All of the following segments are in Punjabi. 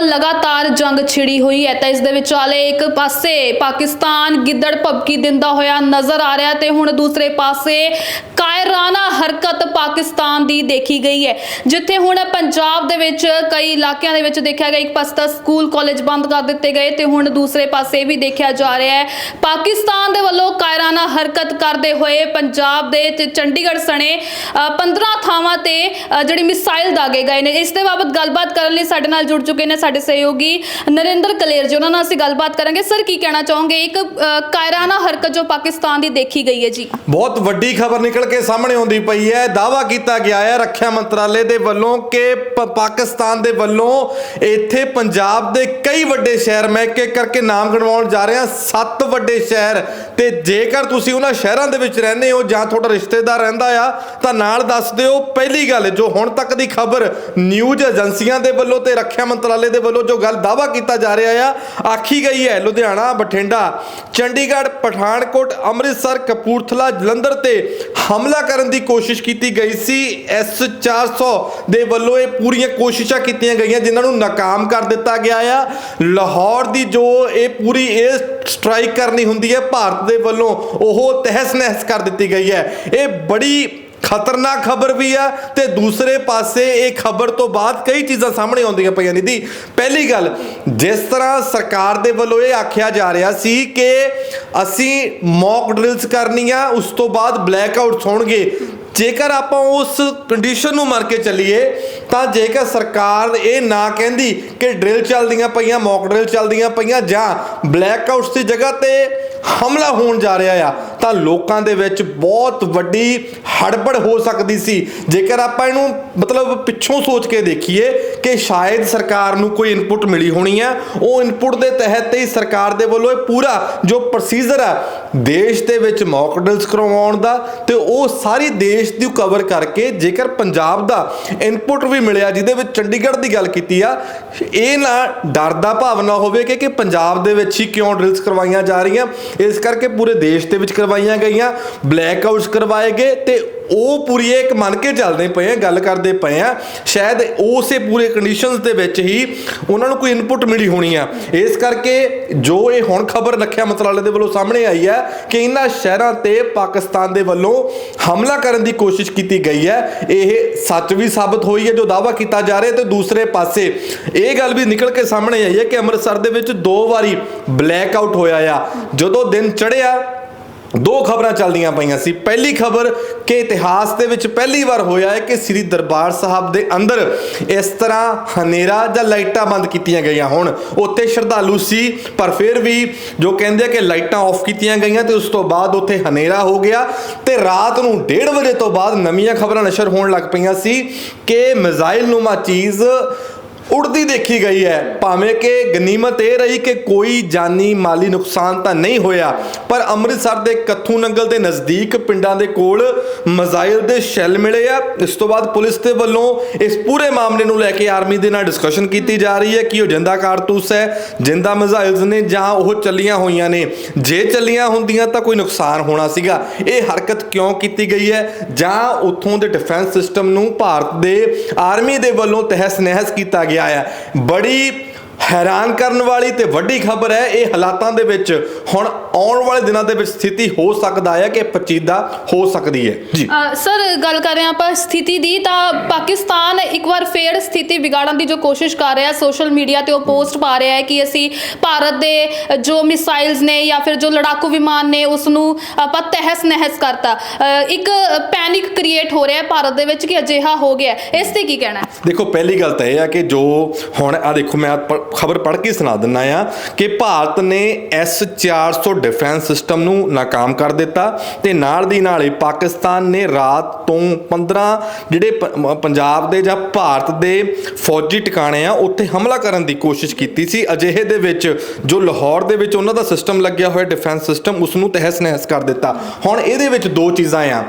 ਲਗਾਤਾਰ ਜੰਗ ਛਿੜੀ ਹੋਈ ਹੈ ਤਾਂ ਇਸ ਦੇ ਵਿਚਾਲੇ ਇੱਕ ਪਾਸੇ ਪਾਕਿਸਤਾਨ ਗਿੱਦੜ ਭਬਕੀ ਦਿੰਦਾ ਹੋਇਆ ਨਜ਼ਰ ਆ ਰਿਹਾ ਤੇ ਹੁਣ ਦੂਸਰੇ ਪਾਸੇ ਕਾਇਰਾਨਾ ਹਰਕਤ ਪਾਕਿਸਤਾਨ ਦੀ ਦੇਖੀ ਗਈ ਹੈ ਜਿੱਥੇ ਹੁਣ ਪੰਜਾਬ ਦੇ ਵਿੱਚ ਕਈ ਇਲਾਕਿਆਂ ਦੇ ਵਿੱਚ ਦੇਖਿਆ ਗਿਆ ਇੱਕ ਪਾਸੇ ਤਾਂ ਸਕੂਲ ਕਾਲਜ ਬੰਦ ਕਰ ਦਿੱਤੇ ਗਏ ਤੇ ਹੁਣ ਦੂਸਰੇ ਪਾਸੇ ਵੀ ਦੇਖਿਆ ਜਾ ਰਿਹਾ ਹੈ। ਪਾਕਿਸਤਾਨ ਦੇ ਵੱਲੋਂ ਕਾਇਰਾਨਾ ਹਰਕਤ ਕਰਦੇ ਹੋਏ ਪੰਜਾਬ ਦੇ ਤੇ ਚੰਡੀਗੜ੍ਹ ਸਣੇ ਅ, 15 ਥਾਵਾਂ ਤੇ ਜਿਹੜੀ ਮਿਸਾਈਲ ਦਾਗੇ ਗਏ ਨੇ। ਇਸ ਦੇ ਬਾਬਤ ਗੱਲਬਾਤ ਕਰਨ ਲਈ ਸਾਡੇ ਨਾਲ ਜੁੜ ਚੁੱਕੇ ਨੇ ਸਾਡੇ ਸਹਿਯੋਗੀ ਨਰਿੰਦਰ ਕਲੇਰ ਜੀ, ਉਹਨਾਂ ਨਾਲ ਅਸੀਂ ਗੱਲਬਾਤ ਕਰਾਂਗੇ। ਸਰ ਕੀ ਕਹਿਣਾ ਚਾਹੋਗੇ? ਇੱਕ ਕਾਇਰਾਨਾ ਹਰਕਤ ਜੋ ਪਾਕਿਸਤਾਨ ਦੀ ਦੇਖੀ ਗਈ ਹੈ ਜੀ। ਬਹੁਤ ਵੱਡੀ ਖਬਰ ਨਿਕਲ ਕੇ ਸਾਹਮਣੇ ਆਉਂਦੀ ਪਈ ਹੈ। ਦਾਵਾ ਕੀਤਾ ਗਿਆ ਹੈ ਰੱਖਿਆ ਮੰਤਰਾਲੇ ਦੇ ਵੱਲੋਂ ਕਿ ਪਾਕਿਸਤਾਨ ਦੇ ਵੱਲੋਂ ਇੱਥੇ ਪੰਜਾਬ ਦੇ ਕਈ ਵੱਡੇ ਸ਼ਹਿਰ, ਮੈਂ ਇੱਕ ਇੱਕ ਕਰਕੇ ਨਾਮ ਗਣਵਾਉਣ ਜਾ ਰਿਹਾ, ਸੱਤ ਵੱਡੇ ਸ਼ਹਿਰ। ਤੇ ਜੇਕਰ ਤੁਸੀਂ ਉਹਨਾਂ ਸ਼ਹਿਰਾਂ ਦੇ ਵਿੱਚ ਰਹਿੰਦੇ ਹੋ ਜਾਂ ਤੁਹਾਡਾ ਰਿਸ਼ਤੇਦਾਰ ਰਹਿੰਦਾ ਆ, ਤਾਂ ਨਾਲ ਦੱਸ ਦਿਓ, ਪਹਿਲੀ ਗੱਲ ਜੋ ਹੁਣ ਤੱਕ ਦੀ ਖਬਰ ਨਿਊਜ਼ ਏਜੰਸੀਆਂ ਦੇ ਵੱਲੋਂ ਤੇ ਰੱਖਿਆ ਮੰਤਰਾਲੇ ਦੇ ਵੱਲੋਂ ਜੋ ਗੱਲ ਦਾਵਾ ਕੀਤਾ ਜਾ ਰਿਹਾ ਆ, ਆਖੀ ਗਈ ਹੈ, ਲੁਧਿਆਣਾ, ਬਠਿੰਡਾ, ਚੰਡੀਗੜ੍ਹ, ਪਠਾਨਕੋਟ, ਅੰਮ੍ਰਿਤਸਰ, ਕਪੂਰਥਲਾ, ਜਲੰਧਰ ਤੇ ਹਮਲਾ ਕਰਨ ਦੀ ਕੋਸ਼ਿਸ਼ ਕੀਤੀ ਗਈ ਸੀ। ਐਸ 400 ਦੇ ਵੱਲੋਂ ਇਹ ਪੂਰੀਆਂ ਕੋਸ਼ਿਸ਼ਾਂ ਕੀਤੀਆਂ ਗਈਆਂ, ਜਿਨ੍ਹਾਂ ਨੂੰ ਨਾਕਾਮ ਕਰ ਦਿੱਤਾ ਗਿਆ ਆ। ਲਾਹੌਰ ਦੀ ਜੋ ਇਹ ਪੂਰੀ ਇਹ ਸਟ੍ਰਾਈਕ ਕਰਨੀ ਹੁੰਦੀ ਹੈ, ਭਾਰਤ ਦੇ ਵੱਲੋਂ ਉਹ ਤਹਿਸ ਨਹਿਸ ਕਰ ਦਿੱਤੀ ਗਈ ਹੈ। ਇਹ ਬੜੀ ਖਤਰਨਾਕ ਖਬਰ ਵੀ ਆ ਤੇ ਦੂਸਰੇ ਪਾਸੇ ਇਹ ਖਬਰ ਤੋਂ ਬਾਅਦ ਕਈ ਚੀਜ਼ਾਂ ਸਾਹਮਣੇ ਆਉਂਦੀਆਂ ਪਈਆਂ ਨਿਧੀ ਪਹਿਲੀ ਗੱਲ, ਜਿਸ ਤਰ੍ਹਾਂ ਸਰਕਾਰ ਦੇ ਵੱਲੋਂ ਇਹ ਆਖਿਆ ਜਾ ਰਿਹਾ ਸੀ ਕਿ ਅਸੀਂ ਮੌਕ ਡਰਿਲਸ ਕਰਨੀਆਂ, ਉਸ ਤੋਂ ਬਾਅਦ ਬਲੈਕ ਆਊਟਸ ਹੋਣਗੇ। ਜੇਕਰ ਆਪਾਂ ਉਸ ਕੰਡੀਸ਼ਨ ਨੂੰ ਮਰ ਕੇ ਚੱਲੀਏ, ਤਾਂ ਜੇਕਰ ਸਰਕਾਰ ਇਹ ਨਾ ਕਹਿੰਦੀ ਕਿ ਡਰਿਲ ਚੱਲਦੀਆਂ ਪਈਆਂ ਮੌਕ ਡਰਿਲ ਚੱਲਦੀਆਂ ਪਈਆਂ ਜਾਂ ਬਲੈਕ ਆਊਟਸ ਦੀ ਜਗ੍ਹਾ ਤੇ ਹਮਲਾ ਹੋਣ ਜਾ ਰਿਹਾ ਆ, ਤਾਂ ਲੋਕਾਂ ਦੇ ਵਿੱਚ ਬਹੁਤ ਵੱਡੀ ਹੜਬੜ ਹੋ ਸਕਦੀ ਸੀ। ਜੇਕਰ ਆਪਾਂ ਇਹਨੂੰ ਮਤਲਬ ਪਿੱਛੋਂ ਸੋਚ ਕੇ ਦੇਖੀਏ ਕਿ ਸ਼ਾਇਦ ਸਰਕਾਰ ਨੂੰ ਕੋਈ ਇਨਪੁਟ ਮਿਲੀ ਹੋਣੀ ਹੈ ਉਹ ਇਨਪੁਟ ਦੇ ਤਹਿਤ ਹੀ ਸਰਕਾਰ ਦੇ ਵੱਲੋਂ ਇਹ ਪੂਰਾ ਜੋ ਪ੍ਰੋਸੀਜਰ ਆ, ਦੇਸ਼ ਦੇ ਵਿੱਚ ਮੌਕ ਡਰਿਲਸ ਕਰਵਾਉਣ ਦਾ ਤੇ ਉਹ ਸਾਰੀ ਦੇਸ਼ ਦੀ ਕਵਰ ਕਰਕੇ ਜੇਕਰ ਪੰਜਾਬ ਦਾ ਇਨਪੁਟ ਵੀ ਮਿਲਿਆ, ਜਿਹਦੇ ਵਿੱਚ ਚੰਡੀਗੜ੍ਹ ਦੀ ਗੱਲ ਕੀਤੀ ਆ, ਇਹ ਨਾ ਡਰ ਦਾ ਭਾਵਨਾ ਹੋਵੇ ਕਿ ਕਿ ਪੰਜਾਬ ਦੇ ਵਿੱਚ ਹੀ ਕਿਉਂ ਡਰਿਲਸ ਕਰਵਾਈਆਂ ਜਾ ਰਹੀਆਂ। ਇਸ ਕਰਕੇ ਪੂਰੇ ਦੇਸ਼ ਦੇ ਵਿੱਚ ਕਰਵਾਈਆਂ ਗਈਆਂ ਬਲੈਕ ਆਊਟਸ ਕਰਵਾਏ ਗਏ ਤੇ ਉਹ ਪੂਰੀ ਇੱਕ ਮੰਨ ਕੇ ਚੱਲਦੇ ਪਏ ਆ, ਗੱਲ ਕਰਦੇ ਪਏ ਆ, ਸ਼ਾਇਦ ਉਸੇ ਪੂਰੇ ਕੰਡੀਸ਼ਨਸ ਦੇ ਵਿੱਚ ਹੀ ਉਹਨਾਂ ਨੂੰ ਕੋਈ ਇਨਪੁਟ ਮਿਲੀ ਹੋਣੀ ਆ। ਇਸ ਕਰਕੇ ਜੋ ਇਹ ਹੁਣ ਖਬਰ ਰੱਖਿਆ ਮੰਤਰਾਲੇ ਦੇ ਵੱਲੋਂ ਸਾਹਮਣੇ ਆਈ ਹੈ ਕਿ ਇਹਨਾਂ ਸ਼ਹਿਰਾਂ ਤੇ ਪਾਕਿਸਤਾਨ ਦੇ ਵੱਲੋਂ ਹਮਲਾ ਕਰਨ ਦੀ ਕੋਸ਼ਿਸ਼ ਕੀਤੀ ਗਈ ਹੈ। ਇਹ ਸੱਚ ਵੀ ਸਾਬਤ ਹੋਈ ਹੈ, ਜੋ ਦਾਵਾ ਕੀਤਾ ਜਾ ਰਿਹਾ ਤੇ ਦੂਸਰੇ ਪਾਸੇ ਇਹ ਗੱਲ ਵੀ ਨਿਕਲ ਕੇ ਸਾਹਮਣੇ ਆਈ ਹੈ ਕਿ ਅੰਮ੍ਰਿਤਸਰ ਦੇ ਵਿੱਚ ਦੋ ਵਾਰੀ ਬਲੈਕ ਆਊਟ ਹੋਇਆ ਆ। ਜਦੋਂ ਦਿਨ ਚੜ੍ਹਿਆ ਦੋ ਖਬਰਾਂ ਚੱਲਦੀਆਂ ਪਈਆਂ ਸੀ। ਪਹਿਲੀ ਖਬਰ ਕਿ ਇਤਿਹਾਸ ਦੇ ਵਿੱਚ ਪਹਿਲੀ ਵਾਰ ਹੋਇਆ ਹੈ ਕਿ ਸ੍ਰੀ ਦਰਬਾਰ ਸਾਹਿਬ ਦੇ ਅੰਦਰ ਇਸ ਤਰ੍ਹਾਂ ਹਨੇਰਾ ਜਾਂ ਲਾਈਟਾਂ ਬੰਦ ਕੀਤੀਆਂ ਗਈਆਂ ਹੁਣ। ਉੱਥੇ ਸ਼ਰਧਾਲੂ ਸੀ, ਪਰ ਫਿਰ ਵੀ ਜੋ ਕਹਿੰਦੇ ਕਿ ਲਾਈਟਾਂ ਆਫ ਕੀਤੀਆਂ ਗਈਆਂ ਤੇ ਉਸ ਤੋਂ ਬਾਅਦ ਉੱਥੇ ਹਨੇਰਾ ਹੋ ਗਿਆ ਤੇ ਰਾਤ ਨੂੰ 1:30 ਵਜੇ ਤੋਂ ਬਾਅਦ ਨਵੀਆਂ ਖਬਰਾਂ ਨਸ਼ਰ ਹੋਣ ਲੱਗ ਪਈਆਂ ਸੀ ਕਿ ਮਿਜ਼ਾਈਲ ਨੂਮਾ ਚੀਜ਼ ਉੜਦੀ ਦੇਖੀ ਗਈ ਹੈ। ਭਾਵੇਂ ਕਿ ਗਨੀਮਤ ਇਹ ਰਹੀ ਕਿ ਕੋਈ ਜਾਨੀ ਮਾਲੀ ਨੁਕਸਾਨ ਤਾਂ ਨਹੀਂ ਹੋਇਆ, ਪਰ ਅੰਮ੍ਰਿਤਸਰ ਦੇ ਕੱਥੂ ਨੰਗਲ ਦੇ ਨਜ਼ਦੀਕ ਪਿੰਡਾਂ ਦੇ ਕੋਲ ਮਜ਼ਾਇਲ ਦੇ ਸ਼ੈੱਲ ਮਿਲੇ ਆ। ਇਸ ਤੋਂ ਬਾਅਦ ਪੁਲਿਸ ਦੇ ਵੱਲੋਂ ਇਸ ਪੂਰੇ ਮਾਮਲੇ ਨੂੰ ਲੈ ਕੇ ਆਰਮੀ ਦੇ ਨਾਲ ਡਿਸਕਸ਼ਨ ਕੀਤੀ ਜਾ ਰਹੀ ਹੈ ਕਿ ਉਹ ਜਿੰਦਾ ਕਾਰਤੂਸ ਹੈ, ਜਿੰਦਾ ਮਜ਼ਾਈਲਸ ਨੇ ਜਾਂ ਉਹ ਚੱਲੀਆਂ ਹੋਈਆਂ ਨੇ। ਜੇ ਚੱਲੀਆਂ ਹੁੰਦੀਆਂ ਤਾਂ ਕੋਈ ਨੁਕਸਾਨ ਹੋਣਾ ਸੀਗਾ। ਇਹ ਹਰਕਤ ਕਿਉਂ ਕੀਤੀ ਗਈ ਹੈ? ਜਾਂ ਉੱਥੋਂ ਦੇ ਡਿਫੈਂਸ ਸਿਸਟਮ ਨੂੰ ਭਾਰਤ ਦੇ ਆਰਮੀ ਦੇ ਵੱਲੋਂ ਤਹਿਸ ਨਹਿਸ ਕੀਤਾ ਗਿਆ ਆਇਆ। ਬੜੀ ਹੈਰਾਨ ਕਰਨ ਵਾਲੀ ਤੇ ਵੱਡੀ ਖਬਰ ਹੈ ਇਹ ਹਾਲਾਤਾਂ ਦੇ ਵਿੱਚ ਹੁਣ ਆਉਣ ਵਾਲੇ ਦਿਨਾਂ ਦੇ ਵਿੱਚ ਸਥਿਤੀ ਹੋ ਸਕਦਾ ਹੈ ਕਿ ਪਚੀਦਾ ਹੋ ਸਕਦੀ ਹੈ। ਜੀ। ਸਰ ਗੱਲ ਕਰ ਰਹੇ ਹਾਂ ਆਪਾਂ ਸਥਿਤੀ ਦੀ ਤਾਂ ਪਾਕਿਸਤਾਨ ਇੱਕ ਵਾਰ ਫੇਰ ਸਥਿਤੀ ਵਿਗਾੜਨ ਦੀ ਜੋ ਕੋਸ਼ਿਸ਼ ਕਰ ਰਿਹਾ ਸੋਸ਼ਲ ਮੀਡੀਆ ਤੇ ਉਹ ਪੋਸਟ ਪਾ ਰਿਹਾ ਹੈ ਕਿ ਅਸੀਂ ਭਾਰਤ ਦੇ ਜੋ ਮਿਸਾਈਲਸ ਨੇ ਜਾਂ ਫਿਰ ਜੋ ਲੜਾਕੂ ਵਿਮਾਨ ਨੇ ਉਸ ਨੂੰ ਆਪਾਂ ਤਹਿਸ ਨਹਿਸ ਕਰਤਾ। ਇੱਕ ਪੈਨਿਕ ਕ੍ਰੀਏਟ ਹੋ ਰਿਹਾ ਹੈ ਭਾਰਤ ਦੇ ਵਿੱਚ ਕਿ ਅਜਿਹਾ ਹੋ ਗਿਆ। ਹੈ। ਇਸ ਤੇ ਕੀ ਕਹਿਣਾ ਹੈ? ਦੇਖੋ ਪਹਿਲੀ ਗੱਲ ਤਾਂ ਇਹ ਆ ਕਿ ਜੋ ਹੁਣ ਆ ਦੇਖੋ ਮੈਂ ਖਬਰ ਪੜ੍ਹ ਕੇ ਸੁਣਾ ਦਿੰਨਾ ਆ ਕਿ ਭਾਰਤ ਨੇ ਐਸ 400 ਡਿਫੈਂਸ ਸਿਸਟਮ ਨੂੰ ਨਾਕਾਮ ਕਰ ਦਿੱਤਾ ਤੇ ਨਾਲ ਦੀ ਨਾਲ ਹੀ ਪਾਕਿਸਤਾਨ ਨੇ ਰਾਤ ਤੋਂ 15 ਜਿਹੜੇ ਪ- ਪੰਜਾਬ ਦੇ ਜਾਂ ਭਾਰਤ ਦੇ ਫੌਜੀ ਟਿਕਾਣੇ ਆ, ਉੱਥੇ ਹਮਲਾ ਕਰਨ ਦੀ ਕੋਸ਼ਿਸ਼ ਕੀਤੀ ਸੀ। ਅਜਿਹੇ ਦੇ ਵਿੱਚ ਜੋ ਲਾਹੌਰ ਦੇ ਵਿੱਚ ਉਹਨਾਂ ਦਾ ਸਿਸਟਮ ਲੱਗਿਆ ਹੋਇਆ, ਡਿਫੈਂਸ ਸਿਸਟਮ ਉਸ ਨੂੰ ਤਹਿਸ ਨਹਿਸ ਕਰ ਦਿੱਤਾ। ਹੁਣ ਇਹਦੇ ਵਿੱਚ ਦੋ ਚੀਜ਼ਾਂ ਆ।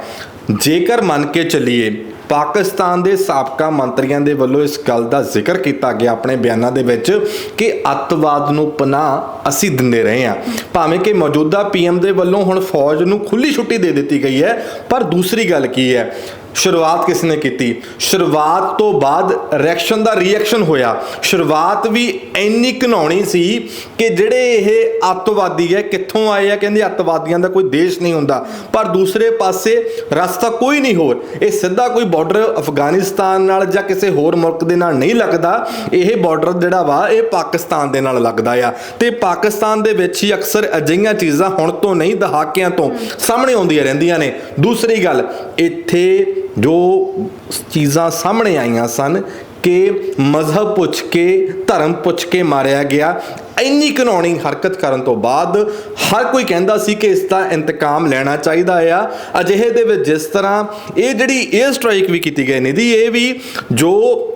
ਜੇਕਰ ਮੰਨ ਕੇ ਚੱਲੀਏ ਪਾਕਿਸਤਾਨ ਦੇ ਸਾਬਕਾ ਮੰਤਰੀਆਂ ਦੇ ਵੱਲੋਂ ਇਸ ਗੱਲ ਦਾ ਜ਼ਿਕਰ ਕੀਤਾ ਗਿਆ ਆਪਣੇ ਬਿਆਨਾਂ ਦੇ ਵਿੱਚ ਕਿ ਅੱਤਵਾਦ ਨੂੰ ਪਨਾਹ ਅਸੀਂ ਦਿੰਦੇ ਰਹੇ ਹਾਂ। ਭਾਵੇਂ ਕਿ ਮੌਜੂਦਾ ਪੀਐਮ ਦੇ ਵੱਲੋਂ ਹੁਣ ਫੌਜ ਨੂੰ ਖੁੱਲੀ ਛੁੱਟੀ ਦੇ ਦਿੱਤੀ ਗਈ ਹੈ, ਪਰ ਦੂਸਰੀ ਗੱਲ ਕੀ ਹੈ? ਸ਼ੁਰੂਆਤ ਕਿਸ ਨੇ ਕੀਤੀ? ਸ਼ੁਰੂਆਤ ਤੋਂ ਬਾਅਦ ਰਿਐਕਸ਼ਨ ਦਾ ਰਿਐਕਸ਼ਨ ਹੋਇਆ। ਸ਼ੁਰੂਆਤ ਵੀ ਇੰਨੀ ਘਿਨਾਉਣੀ ਸੀ ਕਿ ਜਿਹੜੇ ਇਹ ਅੱਤਵਾਦੀ ਹੈ, ਕਿੱਥੋਂ ਆਏ ਆ, ਕਹਿੰਦੇ ਅੱਤਵਾਦੀਆਂ ਦਾ ਕੋਈ ਦੇਸ਼ ਨਹੀਂ ਹੁੰਦਾ। ਪਰ ਦੂਸਰੇ ਪਾਸੇ ਰਸਤਾ ਕੋਈ ਨਹੀਂ ਹੋਰ। ਇਹ ਸਿੱਧਾ ਕੋਈ ਬਾਰਡਰ ਅਫਗਾਨਿਸਤਾਨ ਨਾਲ ਜਾਂ ਕਿਸੇ ਹੋਰ ਮੁਲਕ ਦੇ ਨਾਲ ਨਹੀਂ ਲੱਗਦਾ। ਇਹ ਬਾਰਡਰ ਜਿਹੜਾ ਵਾ, ਇਹ ਪਾਕਿਸਤਾਨ ਦੇ ਨਾਲ ਲੱਗਦਾ ਆ। ਤੇ ਪਾਕਿਸਤਾਨ ਦੇ ਵਿੱਚ ਹੀ ਅਕਸਰ ਅਜਿਹੀਆਂ ਚੀਜ਼ਾਂ ਹੁਣ ਤੋਂ ਨਹੀਂ, ਦਹਾਕਿਆਂ ਤੋਂ ਸਾਹਮਣੇ ਆਉਂਦੀਆਂ ਰਹਿੰਦੀਆਂ ਨੇ। ਦੂਸਰੀ ਗੱਲ, ਇੱਥੇ ਜੋ ਚੀਜ਼ਾਂ ਸਾਹਮਣੇ ਆਈਆਂ ਸਨ ਕਿ ਮਜ਼ਹਬ ਪੁੱਛ ਕੇ, ਧਰਮ ਪੁੱਛ ਕੇ ਮਾਰਿਆ ਗਿਆ, ਇੰਨੀ ਘਿਨਾਉਣੀ ਹਰਕਤ ਕਰਨ ਤੋਂ ਬਾਅਦ ਹਰ ਕੋਈ ਕਹਿੰਦਾ ਸੀ ਕਿ ਇਸ ਦਾ ਇੰਤਕਾਮ ਲੈਣਾ ਚਾਹੀਦਾ ਆ। ਅਜਿਹੇ ਦੇ ਵਿੱਚ ਜਿਸ ਤਰ੍ਹਾਂ ਇਹ ਜਿਹੜੀ 에ਅਰ ਸਟ੍ਰਾਈਕ ਵੀ ਕੀਤੀ ਗਈ ਨੇ ਦੀ ਇਹ ਵੀ ਜੋ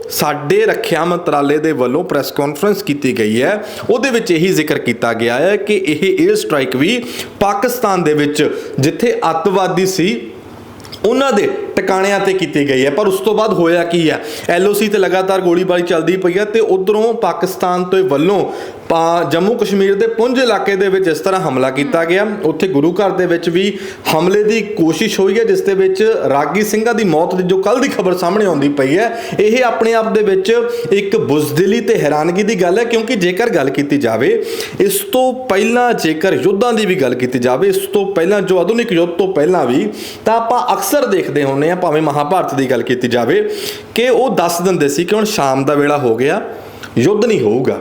ਸਾਡੇ ਰੱਖਿਆ ਮੰਤਰਾਲੇ ਦੇ ਵੱਲੋਂ ਪ੍ਰੈਸ ਕਾਨਫਰੰਸ ਕੀਤੀ ਗਈ ਹੈ, ਉਹਦੇ ਵਿੱਚ ਇਹੀ ਜ਼ਿਕਰ ਕੀਤਾ ਗਿਆ ਹੈ ਕਿ ਇਹ 에ਅਰ ਸਟ੍ਰਾਈਕ ਵੀ ਪਾਕਿਸਤਾਨ ਦੇ ਵਿੱਚ ਜਿੱਥੇ ਅੱਤਵਾਦੀ ਸੀ, ਉਹਨਾਂ ਦੇ ਟਿਕਾਣਿਆਂ ਤੇ ਕੀਤੀ ਗਈ ਹੈ। ਪਰ ਉਸ ਤੋਂ ਬਾਅਦ ਹੋਇਆ ਕੀ ਹੈ? ਐਲਓਸੀ ਤੇ ਲਗਾਤਾਰ ਗੋਲੀਬਾਰੀ ਚੱਲਦੀ ਪਈ ਹੈ ਤੇ ਉਧਰੋਂ ਪਾਕਿਸਤਾਨ ਤੋਂ ਵੱਲੋਂ ਪਾ- ਜੰਮੂ ਕਸ਼ਮੀਰ ਦੇ ਪੁੰਜ ਇਲਾਕੇ ਦੇ ਵਿੱਚ ਇਸ ਤਰ੍ਹਾਂ ਹਮਲਾ ਕੀਤਾ ਗਿਆ। ਉੱਥੇ ਗੁਰੂ ਘਰ ਦੇ ਵਿੱਚ ਵੀ ਹਮਲੇ ਦੀ ਕੋਸ਼ਿਸ਼ ਹੋਈ ਹੈ, ਜਿਸ ਦੇ ਵਿੱਚ ਰਾਗੀ ਸਿੰਘਾਂ ਦੀ ਮੌਤ ਦੀ ਜੋ ਕੱਲ ਦੀ ਖਬਰ ਸਾਹਮਣੇ ਆਉਂਦੀ ਪਈ ਹੈ, ਇਹ ਆਪਣੇ ਆਪ ਦੇ ਵਿੱਚ ਇੱਕ ਬੁਜ਼ਦਿਲੀ ਤੇ ਹੈਰਾਨਗੀ ਦੀ ਗੱਲ ਹੈ, ਕਿਉਂਕਿ ਜੇਕਰ ਗੱਲ ਕੀਤੀ ਜਾਵੇ, ਇਸ ਤੋਂ ਪਹਿਲਾਂ ਜੇਕਰ ਯੁੱਧਾਂ ਦੀ ਵੀ ਗੱਲ ਕੀਤੀ ਜਾਵੇ, ਇਸ ਤੋਂ ਪਹਿਲਾਂ ਜੋ ਆਧੁਨਿਕ ਯੁੱਧ ਤੋਂ ਪਹਿਲਾਂ ਵੀ, ਤਾਂ ਆਪਾਂ ਅਕਸਰ ਦੇਖਦੇ ਹੁੰਨੇ ਆ ਭਾਵੇਂ ਮਹਾਭਾਰਤ ਦੀ ਗੱਲ ਕੀਤੀ ਜਾਵੇ, ਕਿ ਉਹ ਦੱਸ ਦਿੰਦੇ ਸੀ ਕਿ ਹੁਣ ਸ਼ਾਮ ਦਾ ਵੇਲਾ ਹੋ ਗਿਆ। ਯੁੱਧ ਨਹੀਂ ਹੋਊਗਾ।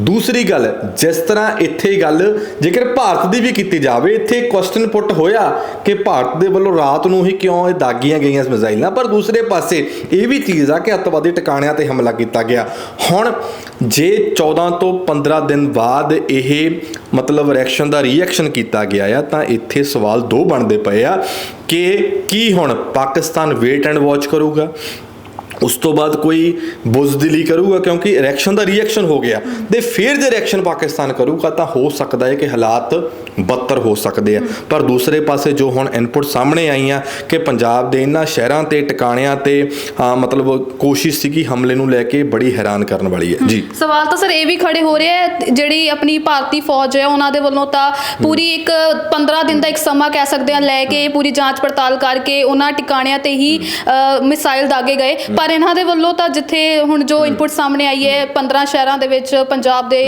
ਦੂਸਰੀ ਗੱਲ, ਜਿਸ ਤਰ੍ਹਾਂ ਇੱਥੇ ਗੱਲ, ਜੇਕਰ ਭਾਰਤ ਦੀ ਵੀ ਕੀਤੀ ਜਾਵੇ, ਇੱਥੇ ਕੁਐਸਚਨ ਪੁੱਟ ਹੋਇਆ ਕਿ ਭਾਰਤ ਦੇ ਵੱਲੋਂ ਰਾਤ ਨੂੰ ਹੀ ਕਿਉਂ ਇਹ ਦਾਗੀਆਂ ਗਈਆਂ ਇਸ ਮਿਜ਼ਾਈਲਾਂ? ਪਰ ਦੂਸਰੇ ਪਾਸੇ ਇਹ ਵੀ ਚੀਜ਼ ਆ ਕਿ ਅੱਤਵਾਦੀ ਟਿਕਾਣਿਆਂ ਤੇ ਹਮਲਾ ਕੀਤਾ ਗਿਆ। ਹੁਣ, ਜੇ 14 ਤੋਂ 15 ਦਿਨ ਬਾਅਦ ਇਹ ਮਤਲਬ ਰਿਐਕਸ਼ਨ ਦਾ ਰਿਐਕਸ਼ਨ ਕੀਤਾ ਗਿਆ ਆ, ਤਾਂ ਇੱਥੇ ਸਵਾਲ ਦੋ ਬਣਦੇ ਪਏ ਆ ਕਿ ਕੀ ਹੁਣ ਪਾਕਿਸਤਾਨ ਵੇਟ ਐਂਡ ਵਾਚ ਕਰੂਗਾ? ਉਸ ਤੋਂ ਬਾਅਦ ਕੋਈ ਬੁਜ਼ਦਿਲੀ ਕਰੂਗਾ ਕਿਉਂਕਿ ਰਿਐਕਸ਼ਨ ਦਾ ਰਿਐਕਸ਼ਨ ਹੋ ਗਿਆ। ਤੇ ਫਿਰ ਜੇ ਰਿਐਕਸ਼ਨ ਪਾਕਿਸਤਾਨ ਕਰੂਗਾ ਤਾਂ ਹੋ ਸਕਦਾ ਹੈ ਕਿ ਹਾਲਾਤ ਬੱਤਰ ਹੋ ਸਕਦੇ ਆ। ਪਰ ਦੂਸਰੇ ਪਾਸੇ ਜੋ ਹੁਣ ਇਨਪੁਟ ਸਾਹਮਣੇ ਆਈਆਂ ਕਿ ਪੰਜਾਬ ਦੇ ਇਹਨਾਂ ਸ਼ਹਿਰਾਂ ਤੇ ਟਿਕਾਣਿਆਂ ਤੇ ਹਾਂ, ਮਤਲਬ ਕੋਸ਼ਿਸ਼ ਸੀਗੀ ਹਮਲੇ ਨੂੰ ਲੈ ਕੇ ਬੜੀ ਹੈਰਾਨ ਕਰਨ ਵਾਲੀ ਹੈ। ਜੀ। ਸਵਾਲ ਤਾਂ ਸਰ ਇਹ ਵੀ ਖੜੇ ਹੋ ਰਹੇ ਹੈ ਜਿਹੜੀ ਆਪਣੀ ਭਾਰਤੀ ਫੌਜ ਹੈ ਉਹਨਾਂ ਦੇ ਵੱਲੋਂ ਤਾਂ ਪੂਰੀ ਇੱਕ 15 ਦਿਨ ਦਾ ਇੱਕ ਸਮਾਂ ਕਹਿ ਸਕਦੇ ਹਾਂ ਲੈ ਕੇ ਪੂਰੀ ਜਾਂਚ ਪੜਤਾਲ ਕਰਕੇ ਉਹਨਾਂ ਟਿਕਾਣਿਆਂ ਤੇ ਹੀ ਮਿਸਾਈਲ ਦਾਗੇ ਗਏ। ਪਰ ਇਹਨਾਂ ਦੇ ਵੱਲੋਂ ਤਾਂ ਜਿੱਥੇ ਹੁਣ ਜੋ ਇਨਪੁਟ ਸਾਹਮਣੇ ਆਈ ਹੈ 15 ਸ਼ਹਿਰਾਂ ਦੇ ਵਿੱਚ ਪੰਜਾਬ ਦੇ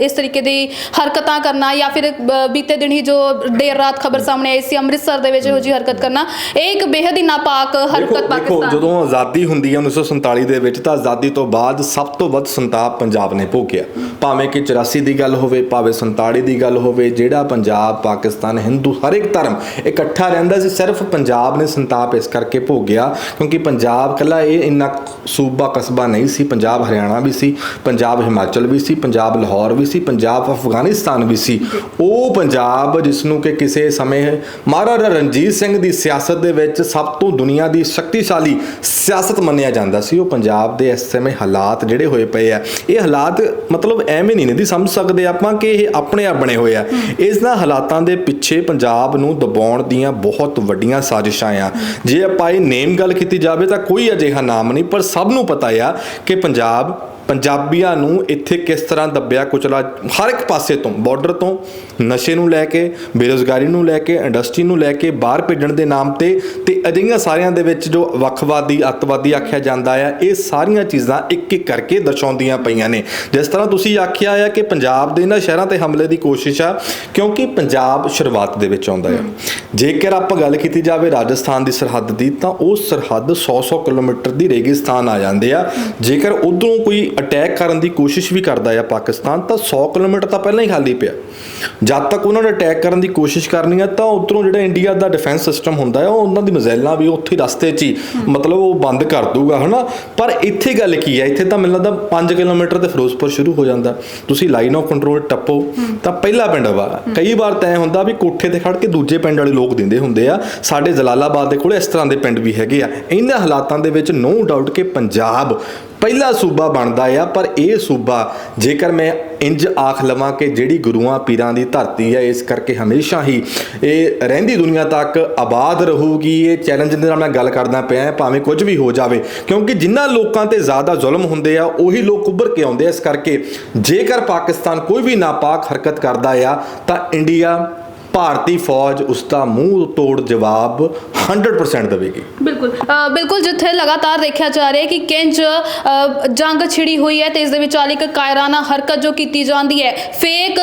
ਇਸ ਤਰੀਕੇ ਦੀ ਹਰਕਤਾਂ ਕਰਨਾ ਜਾਂ ਫਿਰ ਬੀਤੇ ਦਿਨ ਹੀ ਜੋ ਦੇਰ ਰਾਤ ਖਬਰ ਸਾਹਮਣੇ ਆਈ ਸੀ ਅੰਮ੍ਰਿਤਸਰ ਦੇ ਵਿੱਚ ਇਹੋ ਜਿਹੀ ਹਰਕਤ ਕਰਨਾ ਇਹ ਇੱਕ ਬੇहद ਹੀ ਨਾਪਾਕ ਹਰਕਤ ਪਾਕਿਸਤਾਨ। ਜਦੋਂ ਆਜ਼ਾਦੀ ਹੁੰਦੀ ਹੈ 1947 ਦੇ ਵਿੱਚ ਤਾਂ ਆਜ਼ਾਦੀ ਤੋਂ ਬਾਅਦ ਸਭ ਤੋਂ ਵੱਧ ਸੰਤਾਪ ਪੰਜਾਬ ਨੇ ਭੋਗਿਆ। ਭਾਵੇਂ ਕਿ 84 ਦੀ ਗੱਲ ਹੋਵੇ ਭਾਵੇਂ 47 ਦੀ ਗੱਲ ਹੋਵੇ ਜਿਹੜਾ ਪੰਜਾਬ ਪਾਕਿਸਤਾਨ ਹਿੰਦੂ ਹਰ ਇੱਕ ਧਰਮ ਇਕੱਠਾ ਰਹਿੰਦਾ ਸੀ ਸਿਰਫ ਪੰਜਾਬ ਨੇ ਸੰਤਾਪ ਇਸ ਕਰਕੇ ਭੋਗਿਆ ਕਿਉਂਕਿ ਪੰਜਾਬ ਕੱਲਾ ਇਹ ਇੰਨਾ ਸੂਬਾ ਕਸਬਾ ਨਹੀਂ ਸੀ, ਪੰਜਾਬ ਹਰਿਆਣਾ ਵੀ ਸੀ, ਪੰਜਾਬ ਹਿਮਾਚਲ ਵੀ ਸੀ, ਪੰਜਾਬ ਲਾਹੌਰ ਵੀ ਸੀ, ਪੰਜਾਬ ਅਫਗਾਨਿਸਤਾਨ ਵੀ ਸੀ। ਉਹ ਪੰਜਾਬ ਜਿਸ ਨੂੰ ਕਿ ਕਿਸੇ ਸਮੇਂ ਮਹਾਰਾਜਾ ਰਣਜੀਤ ਸਿੰਘ ਦੀ ਸਿਆਸਤ ਦੇ ਵਿੱਚ ਸਭ ਤੋਂ ਦੁਨੀਆ ਦੀ ਸ਼ਕਤੀਸ਼ਾਲੀ ਸਿਆਸਤ ਮੰਨਿਆ ਜਾਂਦਾ ਸੀ, ਉਹ ਪੰਜਾਬ ਦੇ ਇਸ ਸਮੇਂ ਹਾਲਾਤ ਜਿਹੜੇ ਹੋਏ ਪਏ ਆ, ਇਹ ਹਾਲਾਤ ਮਤਲਬ ਐਵੇਂ ਨਹੀਂ ਨੇ ਦੀ ਸਮਝ ਸਕਦੇ ਆਪਾਂ ਕਿ ਇਹ ਆਪਣੇ ਆਪ ਬਣੇ ਹੋਏ ਆ। ਇਸ ਨਾਲ ਹਾਲਾਤਾਂ ਦੇ ਪਿੱਛੇ ਪੰਜਾਬ ਨੂੰ ਦਬਾਉਣ ਦੀਆਂ ਬਹੁਤ ਵੱਡੀਆਂ ਸਾਜ਼ਿਸ਼ਾਂ ਆ। ਜੇ ਆਪਾਂ ਇਹ ਨੇਮ ਗੱਲ ਕੀਤੀ ਜਾਵੇ ਤਾਂ ਕੋਈ ਅਜਿਹਾ ਨਾਮ ਨਹੀਂ ਪਰ ਸਭ ਨੂੰ ਪਤਾ ਆ ਕਿ ਪੰਜਾਬ ਪੰਜਾਬੀਆਂ ਨੂੰ ਇੱਥੇ ਕਿਸ ਤਰ੍ਹਾਂ ਦੱਬਿਆ ਕੁਚਲਾ ਹਰ ਇੱਕ ਪਾਸੇ ਤੋਂ ਬਾਰਡਰ ਤੋਂ, ਨਸ਼ੇ ਨੂੰ ਲੈ ਕੇ, ਬੇਰੋਜ਼ਗਾਰੀ ਨੂੰ ਲੈ ਕੇ ਇੰਡਸਟਰੀ ਨੂੰ ਲੈ ਕੇ, ਬਾਹਰ ਭੇਜਣ ਦੇ ਨਾਮ ਤੇ ਤੇ ਅਜਿਹੀਆਂ ਸਾਰਿਆਂ ਦੇ ਵਿੱਚ ਜੋ ਵੱਖਵਾਦੀ, ਅੱਤਵਾਦੀ ਆਖਿਆ ਜਾਂਦਾ ਆ, ਇਹ ਸਾਰੀਆਂ ਚੀਜ਼ਾਂ ਇੱਕ ਇੱਕ ਕਰਕੇ ਦਰਸਾਉਂਦੀਆਂ ਪਈਆਂ ਨੇ। ਜਿਸ ਤਰ੍ਹਾਂ ਤੁਸੀਂ ਆਖਿਆ ਆ ਕਿ ਪੰਜਾਬ ਦੇ ਇਹਨਾਂ ਸ਼ਹਿਰਾਂ ਤੇ ਹਮਲੇ ਦੀ ਕੋਸ਼ਿਸ਼ ਆ, ਕਿਉਂਕਿ ਪੰਜਾਬ ਸ਼ੁਰੂਆਤ ਦੇ ਵਿੱਚ ਆਉਂਦਾ ਆ। ਜੇਕਰ ਆਪਾਂ ਗੱਲ ਕੀਤੀ ਜਾਵੇ ਰਾਜਸਥਾਨ ਦੀ ਸਰਹੱਦ ਦੀ, ਤਾਂ ਉਹ ਸਰਹੱਦ 100-100 ਕਿਲੋਮੀਟਰ ਦੀ ਰੇਗਿਸਤਾਨ ਆ ਜਾਂਦੇ ਆ। ਜੇਕਰ ਉਧਰੋਂ ਕੋਈ ਅਟੈਕ ਕਰਨ ਦੀ ਕੋਸ਼ਿਸ਼ ਵੀ ਕਰਦਾ ਆ ਪਾਕਿਸਤਾਨ, ਤਾਂ 100 ਕਿਲੋਮੀਟਰ ਤਾਂ ਪਹਿਲਾਂ ਹੀ ਖਾਲੀ ਪਿਆ। ਜਦ ਤੱਕ ਉਹਨਾਂ ਨੇ ਅਟੈਕ ਕਰਨ ਦੀ ਕੋਸ਼ਿਸ਼ ਕਰਨੀ ਆ, ਤਾਂ ਉਧਰੋਂ ਜਿਹੜਾ ਇੰਡੀਆ ਦਾ ਡਿਫੈਂਸ ਸਿਸਟਮ ਹੁੰਦਾ ਆ, ਉਹ ਉਹਨਾਂ ਦੀ ਮਿਜ਼ਾਈਲਾਂ ਵੀ ਉੱਥੇ ਰਸਤੇ 'ਚ ਹੀ, ਮਤਲਬ ਉਹ ਬੰਦ ਕਰ ਦੂਗਾ ਹਨਾ? ਪਰ ਇੱਥੇ ਗੱਲ ਕੀ ਹੈ ਇੱਥੇ ਤਾਂ ਮੈਨੂੰ ਲੱਗਦਾ 5 ਕਿਲੋਮੀਟਰ ਤੇ ਫਿਰੋਜ਼ਪੁਰ ਸ਼ੁਰੂ ਹੋ ਜਾਂਦਾ। ਤੁਸੀਂ ਲਾਈਨ ਆਫ ਕੰਟਰੋਲ ਟੱਪੋ, ਤਾਂ ਪਹਿਲਾ ਪਿੰਡ ਵਾ। ਕਈ ਵਾਰ ਤਾਂ ਤੈਅ ਹੁੰਦਾ ਵੀ ਕੋਠੇ ਤੇ ਖੜ ਕੇ ਦੂਜੇ ਪਿੰਡ ਵਾਲੇ ਲੋਕ ਦਿੰਦੇ ਹੁੰਦੇ ਆ। ਸਾਡੇ ਜਲਾਲਾਬਾਦ ਦੇ ਕੋਲ ਇਸ ਤਰ੍ਹਾਂ ਦੇ ਪਿੰਡ ਵੀ ਹੈਗੇ ਆ। ਇਹਨਾਂ ਹਾਲਾਤਾਂ ਦੇ ਵਿੱਚ ਨੋ ਡਾਊਟ ਕਿ ਪੰਜਾਬ ਪਹਿਲਾ ਸੂਬਾ ਬਣਦਾ ਆ, ਪਰ ਇਹ ਸੂਬਾ ਜੇਕਰ ਮੈਂ ਇੰਜ ਆਖ ਲਵਾਂ ਕਿ ਜਿਹੜੀ ਗੁਰੂਆਂ ਪੀਰਾਂ ਦੀ ਧਰਤੀ ਹੈ ਇਸ ਕਰਕੇ ਹਮੇਸ਼ਾ ਹੀ ਇਹ ਰਹਿੰਦੀ ਦੁਨੀਆ ਤੱਕ ਆਬਾਦ ਰਹੂਗੀ। ਇਹ ਚੈਲੰਜ ਦੇ ਨਾਲ ਮੈਂ ਗੱਲ ਕਰਦਾ ਪਿਆ ਭਾਵੇਂ ਕੁਝ ਵੀ ਹੋ ਜਾਵੇ, ਕਿਉਂਕਿ ਜਿਨ੍ਹਾਂ ਲੋਕਾਂ ਤੇ ਜ਼ਿਆਦਾ ਜ਼ੁਲਮ ਹੁੰਦੇ ਆ, ਉਹੀ ਲੋਕ ਉੱਭਰ ਕੇ ਆਉਂਦੇ ਆ। ਇਸ ਕਰਕੇ ਜੇਕਰ ਪਾਕਿਸਤਾਨ ਕੋਈ ਵੀ ਨਾਪਾਕ ਹਰਕਤ ਕਰਦਾ ਆ, ਤਾਂ ਇੰਡੀਆ ਭਾਰਤੀ ਫੌਜ ਉਸ ਦਾ ਮੂੰਹ ਤੋੜ ਜਵਾਬ 100% ਦੇਵੇਗੀ। ਬਿਲਕੁਲ। ਬਿਲਕੁਲ ਜਿੱਥੇ ਲਗਾਤਾਰ ਦੇਖਿਆ ਜਾ ਰਿਹਾ ਹੈ ਕਿ ਕਿੰਜ ਜੰਗ ਛਿੜੀ ਹੋਈ ਹੈ ਤੇ ਇਸ ਦੇ ਵਿਚਾਲੇ ਇੱਕ ਕਾਇਰਾਨਾ ਹਰਕਤ ਜੋ ਕੀਤੀ ਜਾਂਦੀ ਹੈ। ਫੇਕ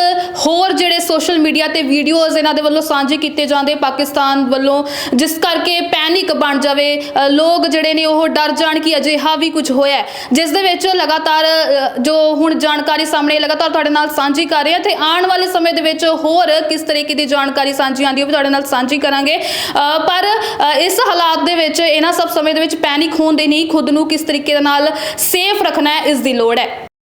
ਹੋਰ ਜਿਹੜੇ ਸੋਸ਼ਲ ਮੀਡੀਆ ਤੇ ਵੀਡੀਓਜ਼ ਇਹਨਾਂ ਦੇ ਵੱਲੋਂ ਸਾਂਝੇ ਕੀਤੇ ਜਾਂਦੇ ਪਾਕਿਸਤਾਨ ਵੱਲੋਂ, ਜਿਸ ਕਰਕੇ ਪੈਨਿਕ ਬਣ ਜਾਵੇ। ਲੋਕ ਜਿਹੜੇ ਨੇ ਉਹ ਡਰ ਜਾਣ ਕਿ ਅਜਿਹਾ ਵੀ ਕੁਝ ਹੋਇਆ ਹੈ। ਜਿਸ ਦੇ ਵਿੱਚ ਲਗਾਤਾਰ ਜੋ ਹੁਣ ਜਾਣਕਾਰੀ ਸਾਹਮਣੇ ਲਗਾਤਾਰ ਤੁਹਾਡੇ ਨਾਲ ਸਾਂਝੀ ਕਰ ਰਹੇ ਹਾਂ ਤੇ ਆਉਣ ਵਾਲੇ ਸਮੇਂ ਦੇ ਵਿੱਚ ਹੋਰ ਕਿਸ ਤਰੀਕੇ ਦੀ ਜਾਣਕਾਰੀ ਸਾਂਝੀ ਆਉਂਦੀ ਹੈ ਉਹ ਵੀ ਤੁਹਾਡੇ ਨਾਲ ਸਾਂਝੀ ਕਰਾਂਗੇ। ਅ, ਪਰ ਇਸ ਹਾਲਾਤ ਦੇ ਵਿੱਚ ਇਹਨਾਂ ਸਭ ਸਮੇਂ ਦੇ ਵਿੱਚ ਪੈਨਿਕ ਹੋਣ ਦੇ ਨਹੀਂ ਖੁਦ ਨੂੰ ਕਿਸ ਤਰੀਕੇ ਦੇ ਨਾਲ ਸੇਫ ਰੱਖਣਾ ਹੈ ਇਸ ਦੀ ਲੋੜ ਹੈ।